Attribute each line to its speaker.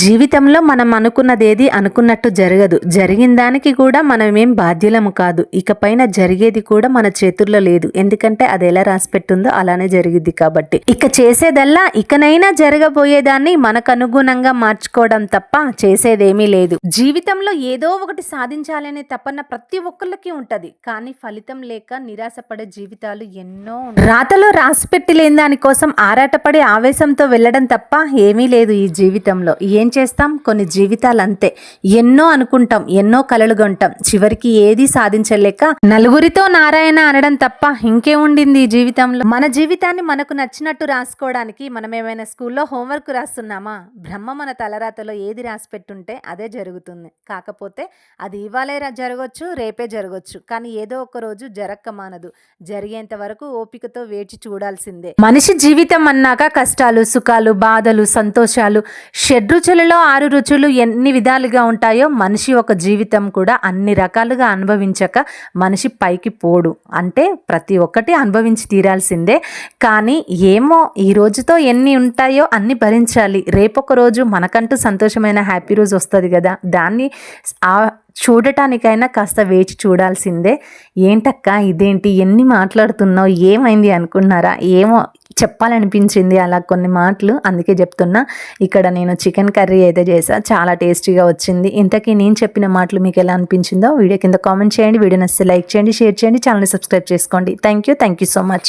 Speaker 1: జీవితంలో మనం అనుకున్నదేది అనుకున్నట్టు జరగదు. జరిగిన దానికి కూడా మనమేం బాధ్యులము కాదు. ఇకపైన జరిగేది కూడా మన చేతుల్లో లేదు. ఎందుకంటే అది ఎలా రాసి పెట్టుందో అలానే జరిగిద్ది కాబట్టి. ఇక చేసేదల్లా ఇకనైనా జరగబోయేదాన్ని మనకు అనుగుణంగా మార్చుకోవడం తప్ప చేసేదేమీ లేదు. జీవితంలో ఏదో ఒకటి సాధించాలనే తపన ప్రతి ఒక్కళ్ళకి ఉంటది. కానీ ఫలితం లేక నిరాశపడే జీవితాలు ఎన్నో రాతలో రాసిపెట్టి లేని దానికోసం ఆరాటపడి ఆవేశంతో వెళ్ళడం తప్ప ఏమీ లేదు ఈ జీవితంలో. ఏ చేస్తాం? కొన్ని జీవితాలు అంతే ఎన్నో అనుకుంటాం ఎన్నో కలలు కొంటాం చివరికి ఏది సాధించలేక నలుగురితో నారాయణ అనడం తప్ప ఇంకేముండింది ఈ జీవితంలో? మన జీవితాన్ని మనకు నచ్చినట్టు రాసుకోవడానికి మనం ఏమైనా స్కూల్లో హోంవర్క్ రాస్తున్నామా? బ్రహ్మ మన తలరాతలో ఏది రాసి పెట్టుంటే అదే జరుగుతుంది. కాకపోతే అది ఇవాళే రా- జరగవచ్చు రేపే జరగవచ్చు కానీ ఏదో ఒక రోజు జరక్క మానదు. జరిగేంత వరకు ఓపికతో వేచి చూడాల్సిందే. మనిషి జీవితం అన్నాక కష్టాలు సుఖాలు బాధలు సంతోషాలు రుచులలో ఆరు రుచులు ఎన్ని విధాలుగా ఉంటాయో మనిషి ఒక జీవితం కూడా అన్ని రకాలుగా అనుభవించక మనిషి పైకి పోడు. అంటే ప్రతి ఒక్కటి అనుభవించి తీరాల్సిందే. కానీ ఏమో ఈ రోజుతో ఎన్ని ఉంటాయో అన్ని భరించాలి. రేపొక రోజు మనకంటూ సంతోషమైన హ్యాపీ రోజు వస్తుంది కదా. దాన్ని ఆ చూడటానికైనా కాస్త వేచి చూడాల్సిందే. ఏంటక్క ఇదేంటి? ఎన్ని మాట్లాడుతున్నావు? ఏమైంది అనుకున్నారా? ఏమో చెప్పాలనిపించింది అలా కొన్ని మాటలు. అందుకే చెప్తున్నా ఇక్కడ నేను చికెన్ కర్రీ అయితే చేసా చాలా టేస్టీగా వచ్చింది. ఇంతకీ నేను చెప్పిన మాటలు మీకు ఎలా అనిపించిందో వీడియో కింద కామెంట్ చేయండి. వీడియో నచ్చితే లైక్ చేయండి షేర్ చేయండి ఛానల్ని సబ్స్క్రైబ్ చేసుకోండి. Thank you thank you so much.